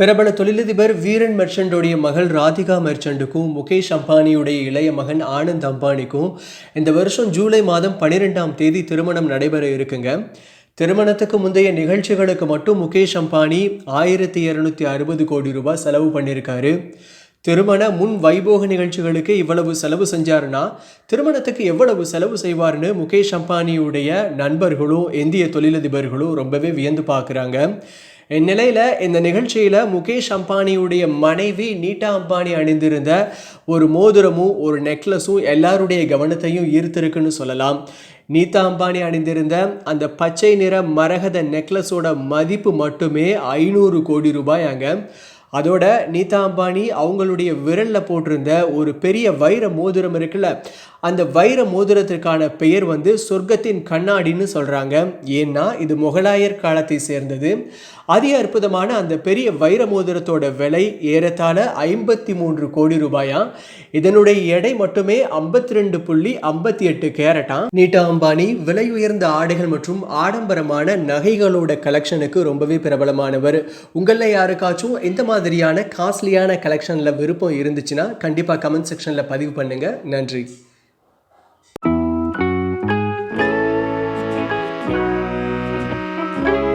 பிரபல தொழிலதிபர் வீரன் மெர்ச்சண்டோடைய மகள் ராதிகா மெர்ச்சண்டுக்கும் முகேஷ் அம்பானியுடைய இளைய மகன் ஆனந்த் அம்பானிக்கும் இந்த வருஷம் ஜூலை மாதம் பன்னிரெண்டாம் தேதி திருமணம் நடைபெற இருக்குங்க. திருமணத்துக்கு முந்தைய நிகழ்ச்சிகளுக்கு மட்டும் முகேஷ் அம்பானி ஆயிரத்தி இரநூத்தி அறுபது கோடி ரூபாய் செலவு பண்ணியிருக்காரு. திருமண முன் வைபோக நிகழ்ச்சிகளுக்கு இவ்வளவு செலவு செஞ்சாருன்னா திருமணத்துக்கு எவ்வளவு செலவு செய்வார்னு முகேஷ் அம்பானியுடைய நண்பர்களும் இந்திய தொழிலதிபர்களும் ரொம்பவே வியந்து பார்க்குறாங்க. இந்நிலையில் இந்த நிகழ்ச்சியில் முகேஷ் அம்பானியுடைய மனைவி நீட்டா அம்பானி அணிந்திருந்த ஒரு மோதிரமும் ஒரு நெக்லஸும் எல்லாருடைய கவனத்தையும் ஈர்த்திருக்குன்னு சொல்லலாம். நீதா அம்பானி அணிந்திருந்த அந்த பச்சை நிற மரகத நெக்லஸோட மதிப்பு மட்டுமே ஐநூறு கோடி ரூபாய் அங்கே. அதோட நீதா அம்பானி அவங்களுடைய விரலில் போட்டிருந்த ஒரு பெரிய வைர மோதிரம் இருக்குல்ல அந்த வைர மோதிரத்திற்கான பெயர் வந்து சொர்க்கத்தின் கண்ணாடின்னு சொல்கிறாங்க ஏன்னா இது முகலாயர் காலத்தை சேர்ந்தது. அதி அற்புதமான அந்த பெரிய வைர மோதிரத்தோட விலை ஏறத்தாழ ஐம்பத்தி மூன்று கோடி ரூபாயா? இதனுடைய எடை மட்டுமே ஐம்பத்தி ரெண்டு புள்ளி ஐம்பத்தி எட்டு கேரட்டா. நீட்டா அம்பானி விலை உயர்ந்த ஆடைகள் மற்றும் ஆடம்பரமான நகைகளோட கலெக்ஷனுக்கு ரொம்பவே பிரபலமானவர். உங்களில் யாருக்காச்சும் இந்த மாதிரியான காஸ்ட்லியான கலெக்ஷனில் விருப்பம் இருந்துச்சுன்னா கண்டிப்பாக கமெண்ட் செக்ஷனில் பதிவு பண்ணுங்கள் நன்றி.